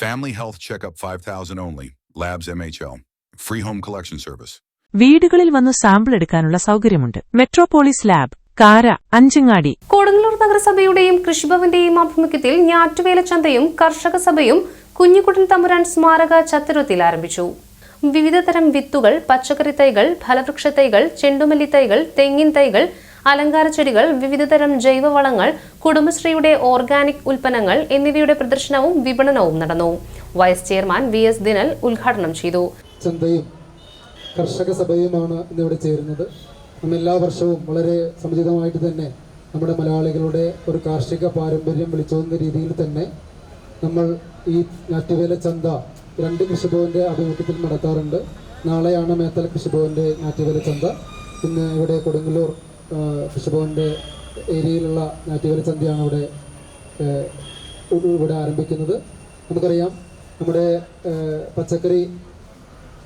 Family health checkup 5000 only. Labs MHL. Free home collection service വീടുകളിൽ വന്ന് sample എടുക്കാനുള്ള സൗകര്യമുണ്ട് മെട്രോപോളിസ് ലാബ് കാര അഞ്ചങ്ങാടി കൊടുങ്ങല്ലൂർ നഗരസഭയുടെയും കൃഷിഭവന്റെയും ആഭിമുഖ്യത്തിൽ ഞാറ്റുവേല ചന്തയും കർഷക സഭയും കുഞ്ഞിക്കുട്ടൻ തമ്പുരാൻ സ്മാരക ചത്തുരത്തിൽ ആരംഭിച്ചു വിവിധതരം വിത്തുകൾ പച്ചക്കറി തൈകൾ ഫലവൃക്ഷ തൈകൾ ചെണ്ടുമല്ലി തൈകൾ തെങ്ങിൻ തൈകൾ അലങ്കാര ചെടികൾ വിവിധതരം ജൈവവളങ്ങൾ കുടുംബശ്രീയുടെ ഓർഗാനിക് ഉൽപ്പന്നങ്ങൾ എന്നിവയുടെ പ്രദർശനവും വിപണനവും നടന്നു. Vice chairman V S Dinal ഉദ്ഘാടനം ചെയ്തു. ചന്തയും കർഷക സഭയുമാണ് ഇന്നിവിടെ ചേരുന്നത്. നമ്മൾ എല്ലാ വർഷവും വളരെ സമുചിതമായിട്ട് തന്നെ നമ്മുടെ മലയാളികളുടെ ഒരു കാർഷിക പാരമ്പര്യം വിളിച്ചോന്ന രീതിയിൽ തന്നെ നമ്മൾ ഈ ഞാറ്റുവേല ചന്ത രണ്ട് കൃഷിഭവന്റെ ആഭിമുഖ്യത്തിൽ നടത്താറുണ്ട്. നാളെയാണ് മേത്തല കൃഷിഭവന്റെ ഞാറ്റുവേല ചന്ത. ഇന്ന് ഇവിടെ കൊടുങ്ങല്ലൂർ കൃഷിഭവന്റെ ഏരിയയിലുള്ള ഞാറ്റുവേല ചന്തയാണ് ഇവിടെ ഇവിടെ ആരംഭിക്കുന്നത്. നമുക്കറിയാം നമ്മുടെ പച്ചക്കറി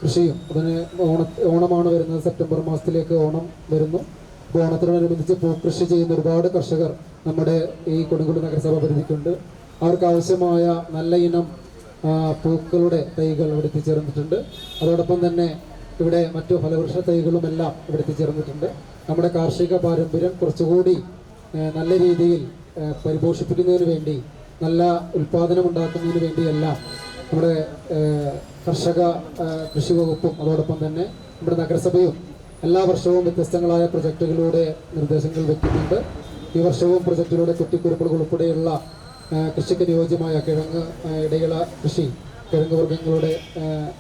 കൃഷിയും അതിന് ഓണ ഓണമാണ് വരുന്നത്. സെപ്റ്റംബർ മാസത്തിലേക്ക് ഓണം വരുന്നു. അപ്പോൾ ഓണത്തിനോടനുബന്ധിച്ച് പൂക്കൃഷി ചെയ്യുന്ന ഒരുപാട് കർഷകർ നമ്മുടെ ഈ കൊടുങ്കുടി നഗരസഭ പരിധിക്കുണ്ട്. അവർക്ക് ആവശ്യമായ നല്ല ഇനം പൂക്കളുടെ തൈകൾ അവിടെ എത്തിച്ചേർന്നിട്ടുണ്ട്. അതോടൊപ്പം തന്നെ ഇവിടെ മറ്റു ഫലവൃക്ഷ തൈകളും എല്ലാം ഇവിടെ എത്തിച്ചേർന്നിട്ടുണ്ട്. നമ്മുടെ കാർഷിക പാരമ്പര്യം കുറച്ചുകൂടി നല്ല രീതിയിൽ പരിപോഷിപ്പിക്കുന്നതിന് വേണ്ടി നല്ല ഉൽപാദനം ഉണ്ടാക്കുന്നതിന് വേണ്ടിയെല്ലാം നമ്മുടെ കർഷക കൃഷി വകുപ്പും അതോടൊപ്പം തന്നെ നമ്മുടെ നഗരസഭയും എല്ലാ വർഷവും വ്യത്യസ്തങ്ങളായ പ്രൊജക്ടുകളിലൂടെ നിർദ്ദേശങ്ങൾ വെക്കുന്നുണ്ട്. ഈ വർഷവും പ്രൊജക്റ്റിലൂടെ കുട്ടിക്കുരുപ്പുകൾ ഉൾപ്പെടെയുള്ള കൃഷിക്ക് അനുയോജ്യമായ കിഴങ്ങ് ഇടയിള കൃഷി കിഴങ്ങ് വർഗങ്ങളുടെ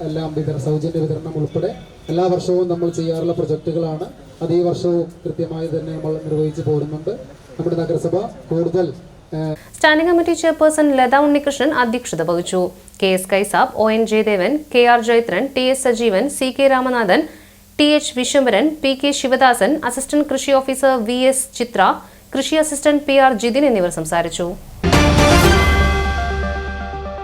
എല്ലാം വിതരണ സൗജന്യ വിതരണം ഉൾപ്പെടെ എല്ലാ വർഷവും നമ്മൾ ചെയ്യാറുള്ള പ്രൊജക്റ്റുകളാണ് അത് ഈ വർഷവും കൃത്യമായി തന്നെ നമ്മൾ നിർവഹിച്ചു പോരുന്നുണ്ട്. നമ്മുടെ നഗരസഭ കൂടുതൽ standing committee chairperson Latha Unnikrishnan അധ്യക്ഷത വഹിച്ചു. K S Kaisab O N Jayadevan K R Jayathran T S Sajeevan C K Ramanathan T H Vishwambharan P K Sivadasan assistant കൃഷി ഓഫീസർ വി എസ് ചിത്ര കൃഷി അസിസ്റ്റന്റ് പി ആർ ജിതിൻ എന്നിവർ സംസാരിച്ചു.